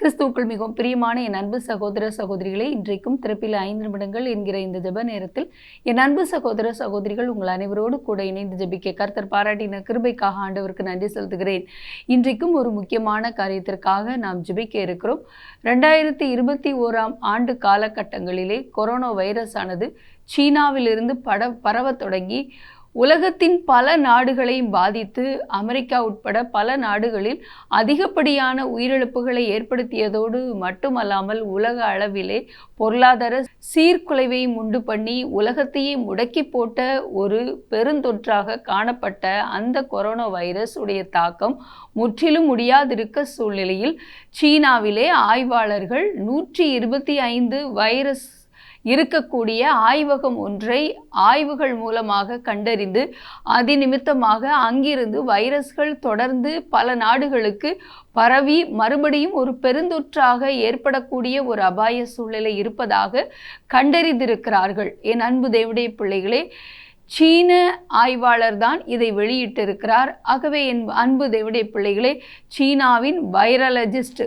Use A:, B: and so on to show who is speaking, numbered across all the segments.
A: கிறிஸ்துவுக்குள் மிகவும் பிரியமான என் அன்பு சகோதர சகோதரிகளை இன்றைக்கும் திறப்பில் ஐந்து நிமிடங்கள் என்கிற இந்த ஜெப நேரத்தில் என் அன்பு சகோதர சகோதரிகள் உங்கள் அனைவரோடு கூட இணைந்து ஜபிக்க கர்த்தர் பாராட்டின கிருபைக்காக ஆண்டவருக்கு நன்றி செலுத்துகிறேன். இன்றைக்கும் ஒரு முக்கியமான காரியத்திற்காக நாம் ஜபிக்க இருக்கிறோம். ரெண்டாயிரத்தி இருபத்தி ஓராம் ஆண்டு காலகட்டங்களிலே கொரோனா வைரஸ் ஆனது சீனாவிலிருந்து பட பரவத் தொடங்கி உலகத்தின் பல நாடுகளையும் பாதித்து அமெரிக்கா உட்பட பல நாடுகளில் அதிகப்படியான உயிரிழப்புகளை ஏற்படுத்தியதோடு மட்டுமல்லாமல் உலக அளவிலே பொருளாதார சீர்குலைவையும் உண்டு பண்ணி உலகத்தையே முடக்கி போட்ட ஒரு பெருந்தொற்றாக காணப்பட்ட அந்த கொரோனா வைரஸ் உடைய தாக்கம் முற்றிலும் முடியாதிருக்க சூழ்நிலையில் சீனாவிலே ஆய்வாளர்கள் நூற்றி இருபத்தி ஐந்து வைரஸ் இருக்கக்கூடிய ஆய்வகம் ஒன்றை ஆய்வுகள் மூலமாக கண்டறிந்து அதிநிமித்தமாக அங்கிருந்து வைரஸ்கள் தொடர்ந்து பல நாடுகளுக்கு பரவி மறுபடியும் ஒரு பெருந்தொற்றாக ஏற்படக்கூடிய ஒரு அபாய சூழ்நிலை இருப்பதாக கண்டறிந்திருக்கிறார்கள். என் அன்பு தேவடைய பிள்ளைகளே சீன ஆய்வாளர் தான் இதை வெளியிட்டிருக்கிறார். ஆகவே என் அன்பு தேவடைய பிள்ளைகளே சீனாவின் வைரலஜிஸ்ட்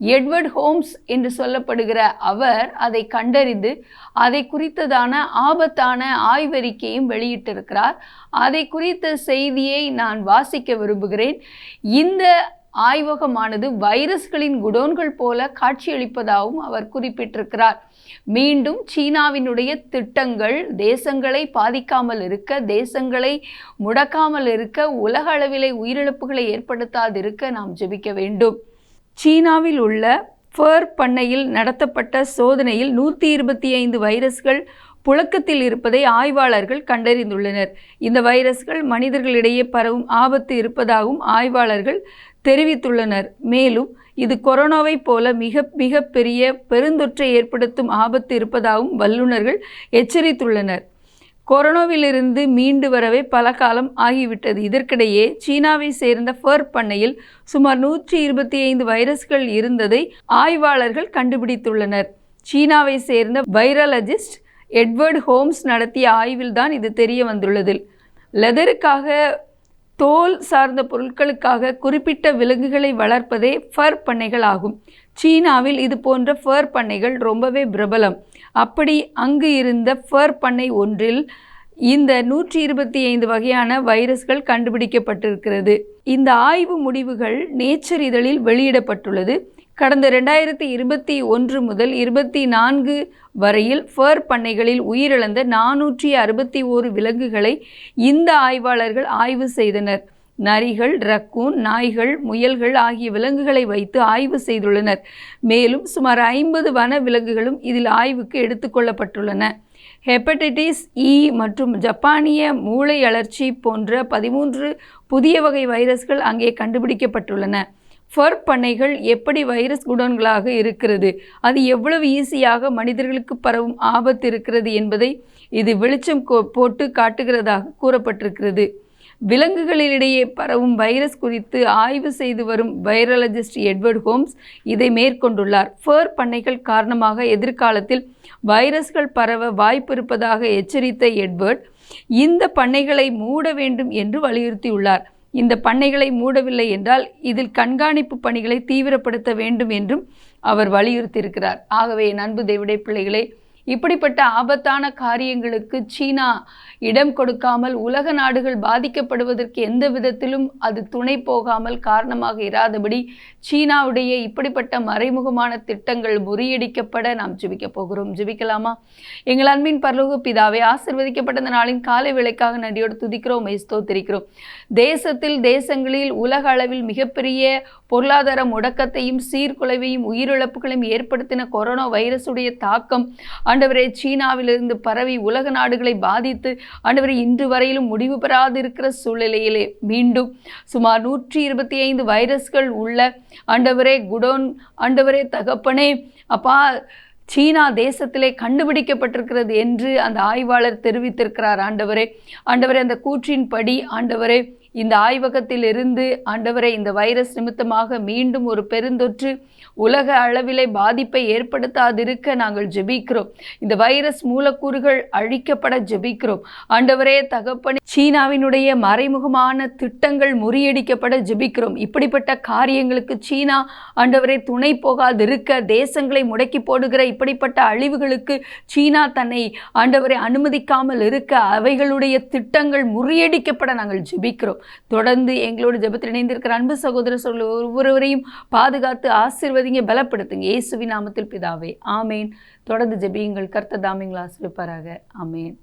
A: எட்வர்ட் ஹோம்ஸ் என்று சொல்லப்படுகிற அவர் அதை கண்டறிந்து அதை குறித்ததான ஆபத்தான ஆய்வறிக்கையும் வெளியிட்டிருக்கிறார். அதை குறித்த செய்தியை நான் வாசிக்க விரும்புகிறேன். இந்த ஆய்வகமானது வைரஸ்களின் குடோன்கள் போல காட்சியளிப்பதாகவும் அவர் குறிப்பிட்டிருக்கிறார். மீண்டும் சீனாவினுடைய திட்டங்கள் தேசங்களை பாதிக்காமல் இருக்க தேசங்களை முடக்காமல் இருக்க உலக அளவிலே உயிரிழப்புகளை ஏற்படுத்தாதிருக்க நாம் ஜெபிக்க வேண்டும். சீனாவில் உள்ள ஃபர் பண்ணையில் நடத்தப்பட்ட சோதனையில் நூற்றி இருபத்தி ஐந்து வைரஸ்கள் புழக்கத்தில் இருப்பதை ஆய்வாளர்கள் கண்டறிந்துள்ளனர். இந்த வைரஸ்கள் மனிதர்களிடையே பரவும் ஆபத்து இருப்பதாகவும் ஆய்வாளர்கள் தெரிவித்துள்ளனர். மேலும் இது கொரோனாவைப் போல மிக மிக பெரிய பெருந்தொற்றை ஏற்படுத்தும் ஆபத்து இருப்பதாகவும் வல்லுநர்கள் எச்சரித்துள்ளனர். கொரோனாவிலிருந்து மீண்டு வரவே பல காலம் ஆகிவிட்டது. இதற்கிடையே சீனாவை சேர்ந்த ஃபர் பண்ணையில் சுமார் நூற்றி இருபத்தி ஐந்து வைரஸ்கள் இருந்ததை ஆய்வாளர்கள் கண்டுபிடித்துள்ளனர். சீனாவை சேர்ந்த வைரலஜிஸ்ட் எட்வர்ட் ஹோம்ஸ் நடத்திய ஆய்வில் தான் இது தெரிய வந்துள்ளது. லெதருக்காக தோல் சார்ந்த பொருட்களுக்காக குறிப்பிட்ட விலங்குகளை வளர்ப்பதே ஃபர் பண்ணைகள் ஆகும் சீனாவில் இது போன்ற ஃபர் பண்ணைகள் ரொம்பவே பிரபலம். அப்படி அங்கு இருந்த ஃபர் பண்ணை ஒன்றில் இந்த நூற்றி இருபத்தி ஐந்து வகையான வைரஸ்கள் கண்டுபிடிக்கப்பட்டிருக்கிறது. இந்த ஆய்வு முடிவுகள் நேச்சர் இதழில் வெளியிடப்பட்டுள்ளது. கடந்த ரெண்டாயிரத்தி இருபத்தி ஒன்று முதல் இருபத்தி நான்கு வரையில் ஃபர் பண்ணைகளில் உயிரிழந்த நானூற்றி அறுபத்தி ஓரு விலங்குகளை இந்த ஆய்வாளர்கள் ஆய்வு செய்தனர். நரிகள் ரக்கூன் நாய்கள் முயல்கள் ஆகிய விலங்குகளை வைத்து ஆய்வு செய்துள்ளனர். மேலும் சுமார் ஐம்பது வன விலங்குகளும் இதில் ஆய்வுக்கு எடுத்துக்கொள்ளப்பட்டுள்ளன ஹெப்படைட்டிஸ் இ மற்றும் ஜப்பானிய மூளை அழற்சி போன்ற பதிமூன்று புதிய வகை வைரஸ்கள் அங்கே கண்டுபிடிக்கப்பட்டுள்ளன. ஃபர் பண்ணைகள் எப்படி வைரஸ் குடோன்களாக இருக்கிறது? அது எவ்வளவு ஈஸியாக மனிதர்களுக்கு பரவும் ஆபத்து இருக்கிறது என்பதை இது வெளிச்சம் போட்டு காட்டுகிறதாக கூறப்பட்டிருக்கிறது. விலங்குகளிடையே பரவும் வைரஸ் குறித்து ஆய்வு செய்து வரும் வைரலஜிஸ்ட் எட்வர்ட் ஹோம்ஸ் இதை மேற்கொண்டுள்ளார். ஃபர் பண்ணைகள் காரணமாக எதிர்காலத்தில் வைரஸ்கள் பரவ வாய்ப்பு இருப்பதாக எச்சரித்த எட்வர்ட் இந்த பண்ணைகளை மூட வேண்டும் என்று வலியுறுத்தியுள்ளார். இந்த பண்ணைகளை மூடவில்லை என்றால் இதில் கண்காணிப்பு பணிகளை தீவிரப்படுத்த வேண்டும் என்றும் அவர் வலியுறுத்தியிருக்கிறார். ஆகவே நண்பு தேவிடை பிள்ளைகளே இப்படிப்பட்ட ஆபத்தான காரியங்களுக்கு சீனா இடம் கொடுக்காமல் உலக நாடுகள் பாதிக்கப்படுவதற்கு எந்த விதத்திலும் அது துணை போகாமல் காரணமாக இராதபடி சீனாவுடைய இப்படிப்பட்ட மறைமுகமான திட்டங்கள் முறியடிக்கப்பட நாம் ஜிபிக்க போகிறோம். ஜிபிக்கலாமா? எங்கள் அன்பின் பரலோக பிதாவை ஆசிர்வதிக்கப்பட்ட இந்த நாளின் காலை விலைக்காக நன்றியோடு துதிக்கிறோம் ஸ்தோத்திரிக்கிறோம் தேசத்தில் தேசங்களில் உலக அளவில் மிகப்பெரிய பொருளாதார முடக்கத்தையும் சீர்குலைவையும் உயிரிழப்புகளையும் ஏற்படுத்தின கொரோனா வைரஸுடைய தாக்கம் ஆண்டவரே சீனாவிலிருந்து பரவி உலக நாடுகளை பாதித்து ஆண்டவரே இன்று வரையிலும் முடிவு பெறாதிருக்கிற சூழ்நிலையிலே மீண்டும் சுமார் நூற்றி இருபத்தி ஐந்து வைரஸ்கள் உள்ள ஆண்டவரே குடோன் ஆண்டவரே தகப்பனே அப்பா சீனா தேசத்திலே கண்டுபிடிக்கப்பட்டிருக்கிறது என்று அந்த ஆய்வாளர் தெரிவித்திருக்கிறார் ஆண்டவரே. ஆண்டவரே அந்த கூற்றின்படி ஆண்டவரே இந்த ஆய்வகத்தில் இருந்து ஆண்டவரை இந்த வைரஸ் நிமித்தமாக மீண்டும் ஒரு பெருந்தொற்று உலக அளவிலே பாதிப்பை ஏற்படுத்தாதிருக்க நாங்கள் ஜெபிக்கிறோம். இந்த வைரஸ் மூலக்கூறுகள் அழிக்கப்பட ஜெபிக்கிறோம். ஆண்டவரே தகப்பனே சீனாவினுடைய மறைமுகமான திட்டங்கள் முறியடிக்கப்பட ஜெபிக்கிறோம். இப்படிப்பட்ட காரியங்களுக்கு சீனா ஆண்டவரே துணை போகாதிருக்க தேசங்களை முடக்கி போடுகிற இப்படிப்பட்ட அழிவுகளுக்கு சீனா தன்னை ஆண்டவரை அனுமதிக்காமல் இருக்க அவைகளுடைய திட்டங்கள் முறியடிக்கப்பட நாங்கள் ஜெபிக்கிறோம். தொடர்ந்து எங்களோட ஜெபத்தில் இணைந்திருக்கிற அன்பு சகோதர சொல்ல ஒவ்வொருவரையும் பாதுகாத்து ஆசிர்வதிங்க பலப்படுத்துங்க. இயேசுவின் நாமத்தில் பிதாவே. ஆமேன். தொடர்ந்து ஜபியுங்கள். கர்த்த தாமிங்களை ஆசிரிப்பாராக ஆமேன்.